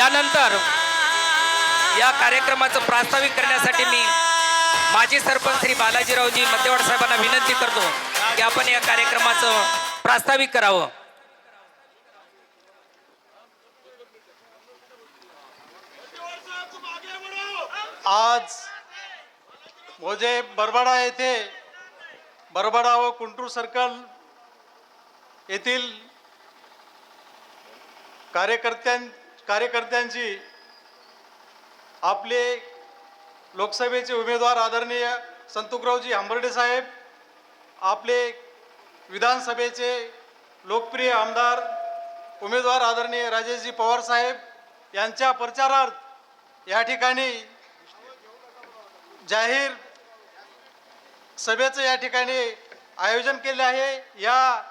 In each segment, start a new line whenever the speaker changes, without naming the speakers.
यानंतर या कार्यक्रमाचं प्रास्ताविक करण्यासाठी मी माजी सरपंच श्री बालाजीरावजी मध्यवाड साहेबांना विनंती करतो की आपण या कार्यक्रमाचं प्रास्ताविक करावं.
आज मोजे बरबडा येथे बरबडा व कुंटूर सर्कल येथील कार्यकर्त्यां कार्यकर्त्यांची आपले लोकसभेचे उमेदवार आदरणीय संतुकरावजी हंबर्डे साहेब आपले विधानसभेचे लोकप्रिय आमदार उमेदवार आदरणीय राजेशजी पवार साहेब यांच्या प्रचारार्थ या ठिकाणी जाहीर सभेचं या ठिकाणी आयोजन केले आहे. या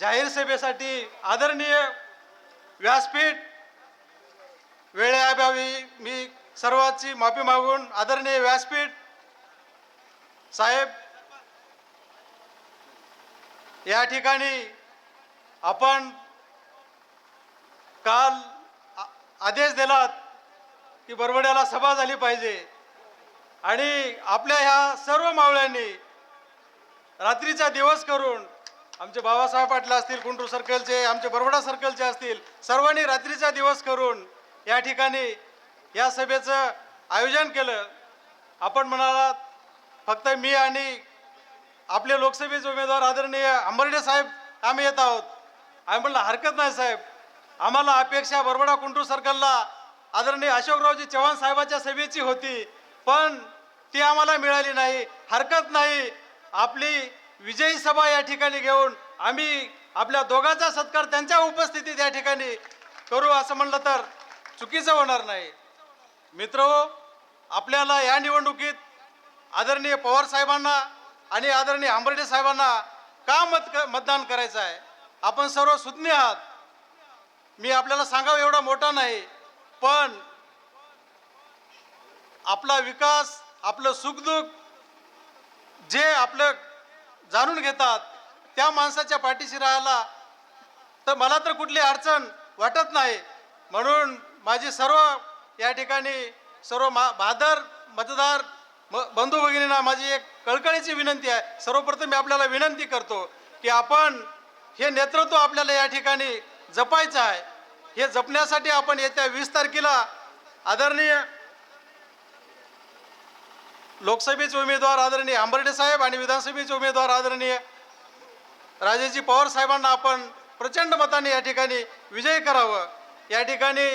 जाहीर सभेसाठी आदरणीय व्यासपीठ वेळेअभावी मी सर्वांची माफी मागून आदरणीय व्यासपीठ साहेब या ठिकाणी आपण काल आदेश दिलात की बरवड्याला सभा झाली पाहिजे आणि आपल्या ह्या सर्व मावळ्यांनी रात्रीचा दिवस करून आमचे बाबासाहेब पाटला असतील कुंटूर सर्कलचे आमचे बरवडा सर्कलचे असतील सर्वांनी रात्रीचा दिवस करून या ठिकाणी या सभेचं आयोजन केलं. आपण म्हणालात फक्त मी आणि आपले लोकसभेचे उमेदवार आदरणीय अंबर्डे साहेब आम्ही येत आहोत. आम्ही म्हणलं हरकत नाही साहेब. आम्हाला अपेक्षा बरबडा कुंटूर सर्कलला आदरणीय अशोकरावजी चव्हाण साहेबाच्या सभेची होती पण ती आम्हाला मिळाली नाही. हरकत नाही. आपली विजयी सभा या ठिकाणी घेऊन आम्ही आपल्या दोघांचा सत्कार त्यांच्या उपस्थितीत या ठिकाणी करू असं म्हणलं तर चुकीचं होणार नाही. मित्र आपल्याला या निवडणुकीत आदरणीय पवार साहेबांना आणि आदरणीय आंबर्डे साहेबांना का मत क- मतदान करायचं आहे? आपण सर्व सुज्ञ आहात. मी आपल्याला सांगावं एवढा मोठा नाही पण आपला विकास आपलं सुखदुःख जे आपलं जाणून घेतात त्या माणसाच्या पाठीशी राहायला तर मला तर कुठली अडचण वाटत नाही. म्हणून माझी सर्व या ठिकाणी सर्व मा बहादर मतदार म बंधू भगिनींना माझी एक कळकळीची विनंती आहे. सर्वप्रथम मी आपल्याला विनंती करतो की आपण हे नेतृत्व आपल्याला या ठिकाणी जपायचं आहे. हे जपण्यासाठी आपण येत्या वीस तारखेला आदरणीय लोकसभेचे उमेदवार आदरणीय आंबर्डे साहेब आणि विधानसभेचे उमेदवार आदरणीय राजेजी पवार साहेबांना आपण प्रचंड मताने या ठिकाणी विजयी करावं. या ठिकाणी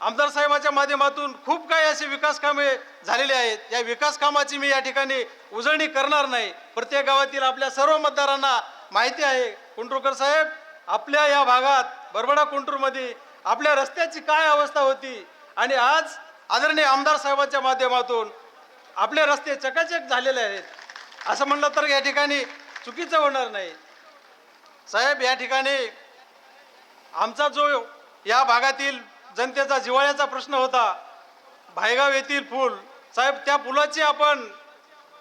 आमदार साहेबाच्या माध्यमातून खूप काही असे विकास कामे झालेले आहेत. या विकास कामाची मी या ठिकाणी उजळणी करणार नाही. प्रत्येक गावातील आपल्या सर्व मतदारांना माहिती आहे. कुंटुरकर साहेब आपल्या या भागात बरबडा कुंटूरमध्ये आपल्या रस्त्याची काय अवस्था होती? आणि आज आदरणीय आमदार साहेबांच्या माध्यमातून आपले रस्ते चकाचक झालेले आहेत. असं म्हणलं तर या ठिकाणी चुकीचं होणार नाही. साहेब या ठिकाणी आमचा जो या भागातील जनतेचा जिव्हाळ्याचा प्रश्न होता. भायगाव येथील पूल साहेब त्या पुलाची आपण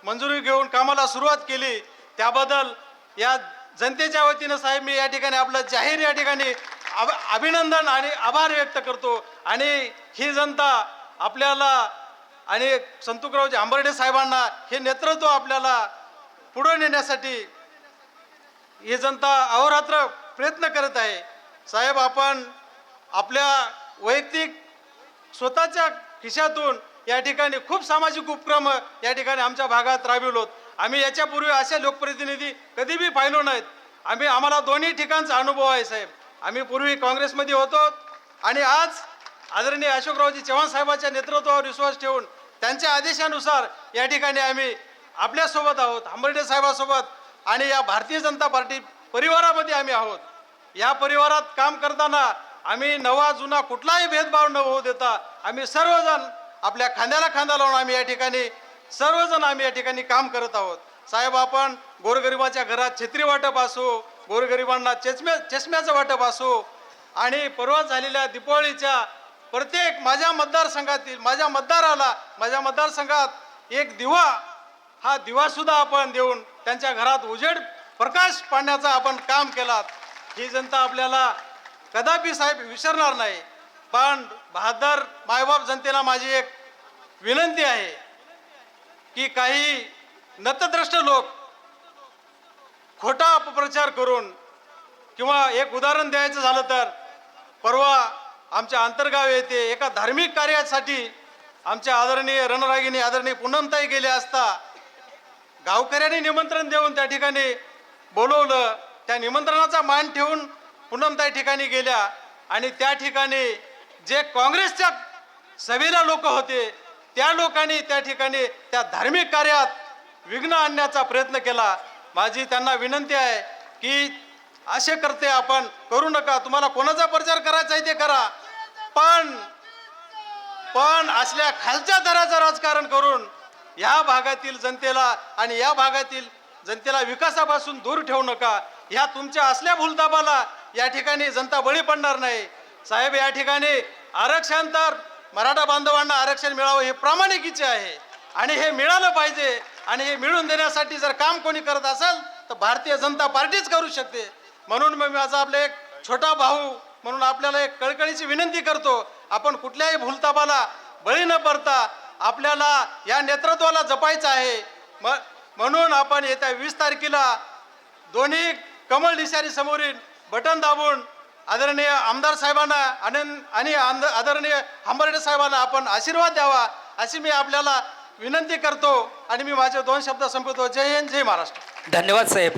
मंजुरी घेऊन कामाला सुरुवात केली. त्याबद्दल या जनतेच्या वतीनं साहेब मी या ठिकाणी आपलं जाहीर या ठिकाणी अभ अभिनंदन आणि आभार व्यक्त करतो. आणि ही जनता आपल्याला आणि संतुकरावजी आंबर्डे साहेबांना हे नेतृत्व आपल्याला पुढे नेण्यासाठी ही जनता अहोरात्र प्रयत्न करत आहे. साहेब आपण आपल्या वैयक्तिक स्वतःच्या खिशातून या ठिकाणी खूप सामाजिक उपक्रम या ठिकाणी आमच्या भागात राबविलोत. आम्ही याच्यापूर्वी असे लोकप्रतिनिधी कधी बी पाहिलो नाहीत. आम्ही आम्हाला दोन्ही ठिकाणचा अनुभव आहे साहेब. आम्ही पूर्वी काँग्रेसमध्ये होतो आणि आज आदरणीय अशोकरावजी चव्हाण साहेबांच्या नेतृत्वावर विश्वास ठेवून त्यांच्या आदेशानुसार या ठिकाणी आम्ही आपल्यासोबत आहोत हंबर्डे साहेबासोबत आणि या भारतीय जनता पार्टी परिवारामध्ये आम्ही आहोत. या परिवारात काम करताना आम्ही नवा जुना कुठलाही भेदभाव न होऊ देता आम्ही सर्वजण आपल्या खांद्याला खांदा लावून आम्ही या ठिकाणी सर्वजण आम्ही या ठिकाणी काम करत आहोत. साहेब आपण गोरगरिबाच्या घरात छत्री वाटप असू गोरगरिबांना चष्म्या चष्म्याचं वाटप असू आणि परवा झालेल्या दीपावलीच्या प्रत्येक माझ्या मतदारसंघातील माझ्या मतदाराला माझ्या मतदारसंघात एक दिवा हा दिवासुद्धा आपण देऊन त्यांच्या घरात उजेड प्रकाश पाडण्याचा आपण काम केलात. ही जनता आपल्याला कदापि साहेब विसरणार नाही. पण बहादर मायबाप जनतेला माझी एक विनंती आहे की काही नतद्रष्ट लोक खोटा अपप्रचार करून किंवा एक उदाहरण द्यायचं झालं तर परवा आमच्या आंतरगाव येथे एका धार्मिक कार्यासाठी आमच्या आदरणीय रणरागिनी आदरणीय पूनमताई गेले असता गावकऱ्यांनी निमंत्रण देऊन त्या ठिकाणी बोलवलं. त्या निमंत्रणाचा मान ठेवून पूनमताई ठिकाणी गेल्या आणि त्या ठिकाणी जे काँग्रेसच्या सभेला लोक होते त्या लोकांनी त्या ठिकाणी त्या धार्मिक कार्यात विघ्न आणण्याचा प्रयत्न केला. माझी त्यांना विनंती आहे की असे करते आपण करू नका. तुम्हाला कोणाचा प्रचार करायचा आहे ते करा. पण पण असल्या खालच्या दराचं राजकारण करून या भागातील जनतेला आणि या भागातील जनतेला विकासापासून दूर ठेवू नका. ह्या तुमच्या असल्या भूलतापाला या ठिकाणी जनता बळी पडणार नाही. साहेब या ठिकाणी आरक्षण तर मराठा बांधवांना आरक्षण मिळावं हे प्रामाणिकीचे आहे. आणि हे मिळालं पाहिजे आणि हे मिळून देण्यासाठी जर काम कोणी करत असेल तर भारतीय जनता पार्टीच करू शकते. म्हणून मग माझा आपला एक छोटा भाऊ म्हणून आपल्याला एक कळकळीची विनंती करतो आपण कुठल्याही भूलतापाला बळी न पडता आपल्याला या नेतृत्वाला जपायचं आहे. म म्हणून आपण येत्या वीस तारखेला दोन्ही कमळ निशारी समोरील बटन दाबून आदरणीय आमदार साहेबांना आणि आंद- आदरणीय हंबर्डे साहेबांना आपण आशीर्वाद द्यावा अशी मी आपल्याला विनंती करतो आणि मी माझे दोन शब्द संपवतो. जय हिंद जय महाराष्ट्र.
धन्यवाद साहेब.